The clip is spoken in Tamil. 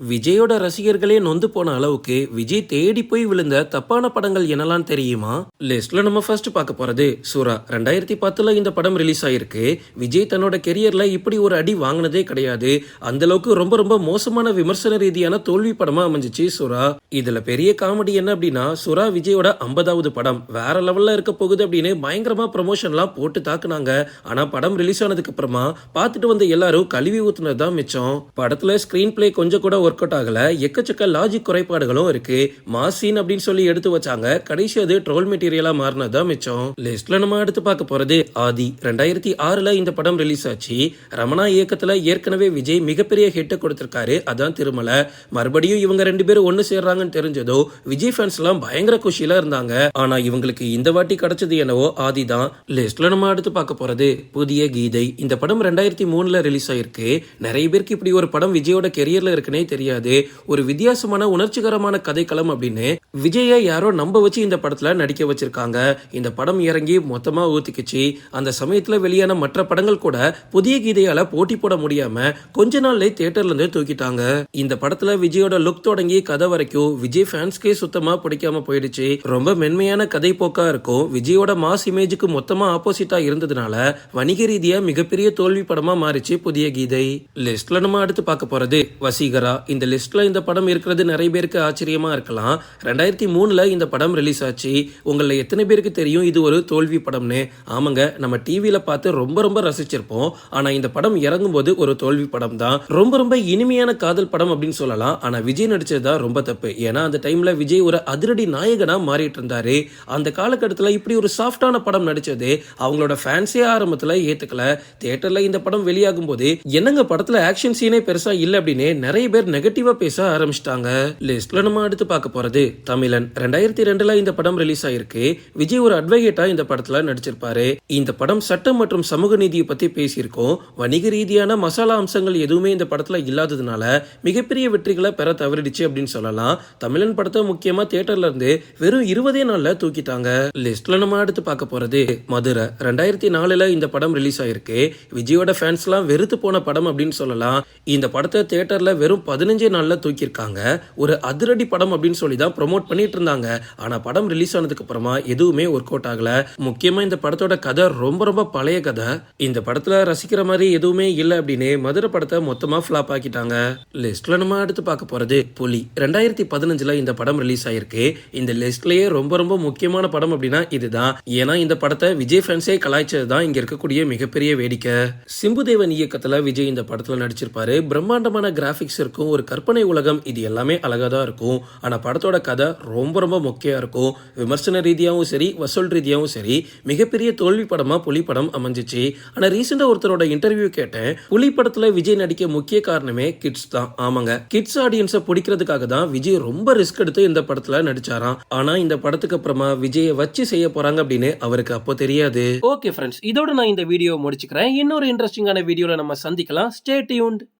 விஜயோட ரசிகர்களே நொந்து போன அளவுக்கு விஜய் தேடி போய் விழுந்த தப்பான படங்கள் என்னலாம் தெரியுமா? லிஸ்ட்ல நம்ம ஃபர்ஸ்ட் பார்க்க போறது சூரா. ரெண்டாயிரத்தி பத்துல இந்த படம் ரிலீஸ் ஆயிருக்கு. விஜய் தன்னோட கெரியர்ல இப்படி ஒரு அடி வாங்கினதே கிடையாது. அந்த அளவுக்கு ரொம்ப ரொம்ப மோசமான விமர்சன ரீதியான தோல்வி படமா அமைஞ்சிச்சு சூரா. இதுல பெரிய காமெடி என்ன அப்படின்னா சூரா விஜயோட ஐம்பதாவது படம் வேற லெவல்ல இருக்க போகுது அப்படின்னு பயங்கரமா ப்ரமோஷன்லாம் போட்டு தாக்குனாங்க. ஆனா படம் ரிலீஸ் ஆனதுக்கு அப்புறமா பார்த்துட்டு வந்த எல்லாரும் கழுவி ஊத்துனது தான் மிச்சம். படத்துல ஸ்கிரீன் பிளே கொஞ்சம் கூட ஒர்க் அவுட் ஆகல. எக்கச்சக்க லாஜிக் குறைபாடுகளும் இருக்கு. மாசின் அப்படின்னு சொல்லி எடுத்து வச்சாங்க. கடைசி அது ட்ரோல் மெட்டீரியலா மாறினதான் மிச்சம். லிஸ்ட்ல நம்ம அடுத்து பார்க்க போறது ஆதி. ரெண்டாயிரத்தி ஆறுல இந்த படம் ரிலீஸ் ஆச்சு. ரமணா இயக்கத்துல ஏற்கனவே விஜய் மிகப்பெரிய ஹிட்டை கொடுத்திருக்காரு. அதான் திருமலை. மறுபடியும் இவங்க ரெண்டு பேரும் ஒன்னு சேர்றாங்கன்னு தெரிஞ்சதோ விஜய் ஃபேன்ஸ் எல்லாம் பயங்கர குஷியில இருந்தாங்க. ஆனா இவங்களுக்கு இந்த வாட்டி கிடைச்சது என்னவோ ஆதி தான். லிஸ்ட்ல நம்ம அடுத்து பார்க்க போறது புதிய கீதை. இந்த படம் ரெண்டாயிரத்தி மூணுல ரிலீஸ் ஆயிருக்கு. நிறைய பேருக்கு இப்படி ஒரு படம் விஜயோட கெரியர்ல இருக்குன்னே தெரியாது ஒரு வித்தியாசமான உணர்ச்சிகரமான கதைக்களம் அப்படின்னு விஜயை யாரோ நம்ப வச்சு இந்த படத்துல நடிக்க வச்சிருக்காங்க. இந்த படம் இறங்கி மொத்தமா ஊத்திக்குச்சு. அந்த சமயத்துல வெளியான மற்ற படங்கள் கூட புதிய கீதையால போட்டி போட முடியாம கொஞ்ச நாள்லயே தியேட்டர்ல இருந்து தூக்கிட்டாங்க. இந்த படத்துல விஜயோட லுக் தொடங்கி கதை வரைக்கும் விஜய் ஃபேன்ஸ்க்கே சுத்தமா பிடிக்காம போயிடுச்சு. ரொம்ப மென்மையான கதை போக்கா இருக்கும். விஜயோட மாஸ் இமேஜுக்கு மொத்தமா ஆப்போசிட்டா இருந்ததுனால வணிக ரீதியா மிகப்பெரிய தோல்வி படமா மாறிச்சு புதிய கீதை. லிஸ்ட்ல நம்ம அடுத்து பார்க்க போறது வசீகரா. இந்த லிஸ்ட்ல இந்த படம் இருக்கிறது நிறைய பேருக்கு ஆச்சரியமா இருக்கலாம். ரெண்டாயிரத்தி மூணுல இந்த படம் ரிலீஸ் ஆச்சு. உங்களில் எத்தனை பேருக்கு தெரியும்? இது ஒரு தோல்வி படம்னு. ஆமாங்க நம்ம டிவியில பார்த்து ரொம்ப ரொம்ப ரசிச்சிருப்போம். ஆனா இந்த படம் இறங்கும் போது ஒரு தோல்வி படம் தான் ரொம்ப ரொம்ப இனிமையான காதல் படம் அப்படின்னு சொல்லலாம். ஆனா விஜய் நடிச்சது தான் ரொம்ப தப்பு. ஏன்னா அந்த டைம்ல விஜய் ஒரு அதிரடி நாயகனா மாறிட்டு இருந்தாரு. அந்த காலகட்டத்துல இப்படி ஒரு சாஃப்டான படம் நடிச்சது அவங்களோட ஃபேன்ஸே ஆரம்பத்தில் ஏத்துக்கல. தியேட்டர்ல இந்த படம் வெளியாகும் போது என்னங்க படத்துல ஆக்ஷன் சீனே பெருசா இல்லை அப்படின்னு நிறைய பேர் நெகட்டிவா பேச ஆரம்பிச்சிட்டாங்க. லிஸ்ட்ல நம்ம அடுத்து பார்க்க போறது தமிழன். ரெண்டாயிரத்தி ரெண்டுல இந்த படம் ரிலீஸ் ஆயிருக்கு. விஜய் ஒரு அட்வொகேட்டா இந்த படத்துல நடிச்சிருப்பாரு. இந்த படம் சட்டம் மற்றும் சமூக நீதியை பத்தி பேசியிருக்கோம். வணிக ரீதியான மசாலா அம்சங்கள் எதுவுமே இந்த படத்துல இல்லாததுனால மிகப்பெரிய வெற்றிகளை பெற தவறிடுச்சு அப்படின்னு சொல்லலாம். தமிழன் படத்தை முக்கியமா தியேட்டர்ல இருந்து வெறும் இருபதே நாள்ல தூக்கிட்டாங்க. லிஸ்ட்ல நம்ம அடுத்து பார்க்க போறது மதுரை. ரெண்டாயிரத்தி நாலுல இந்த படம் ரிலீஸ் ஆயிருக்கு. விஜயோட ஃபேன்ஸ் எல்லாம் வெறுத்து போன படம் அப்படின்னு சொல்லலாம். இந்த படத்தை தியேட்டர்ல வெறும் பதினஞ்சு நாள்ல தூக்கியிருக்காங்க. ஒரு அதிரடி படம் அப்படின்னு சொல்லி தான் ப்ரொமோட் பண்ணிட்டு இருந்தாங்க ஆனால் படம் ரிலீஸ் ஆனதுக்கு அப்புறமா எதுவுமே ஒர்க் அவுட் ஆகல. முக்கியமா இந்த படத்தோட கதை ரொம்ப ரொம்ப பழைய கதை. இந்த படத்துல ரசிக்கிற மாதிரி எதுவுமே இல்லை அப்படின்னு மதுரை படத்தை மொத்தமா ஃபிளாப் ஆக்கிட்டாங்க. லிஸ்ட்ல நம்ம அடுத்து பார்க்க போறது புலி. ரெண்டாயிரத்தி பதினஞ்சுல இந்த படம் ரிலீஸ் ஆயிருக்கு. இந்த லிஸ்ட்லயே ரொம்ப ரொம்ப முக்கியமான படம் அப்படின்னா இதுதான். ஏன்னா இந்த படத்தை விஜய் ஃபேன்ஸே கலாய்ச்சது தான் இங்க இருக்கக்கூடிய மிகப்பெரிய வேடிக்கை. சிம்புதேவன் இயக்கத்துல விஜய் இந்த படத்துல நடிச்சிருப்பாரு. பிரம்மாண்டமான கிராபிக்ஸ் இருக்கும். ஒரு கற்பனை உலகம் இது எல்லாமே அழகா தான் இருக்கும். ஆனா படத்தோட கதை ரொம்ப ரொம்ப முக்கியம் இருக்கும். விமர்சன ரீதியாகவும் சரி வசூல் ரீதியாகவும் சரி மிகப்பெரிய தோல்வி படமா புலி படம் அமைஞ்சிச்சு. ஆனா ரீசெண்டா ஒருத்தரோட இன்டர்வியூ கேட்டேன். புலி விஜய் நடிக்க முக்கிய காரணமே கிட்ஸ் தான். ஆமாங்க. கிட்ஸ் ஆடியன்ஸை பிடிக்கிறதுக்காக தான் விஜய் ரொம்ப ரிஸ்க் எடுத்து இந்த படத்துல நடிச்சாராம். ஆனா இந்த படத்துக்கு அப்புறமா விஜயை வச்சு செய்ய போறாங்க அப்படின்னு அவருக்கு அப்போ தெரியாது. ஓகே ஃப்ரெண்ட்ஸ் இதோட நான் இந்த வீடியோ முடிச்சுக்கிறேன். இன்னொரு இன்ட்ரெஸ்டிங்கான வீடியோல நம்ம சந்திக்கலாம். Stay tuned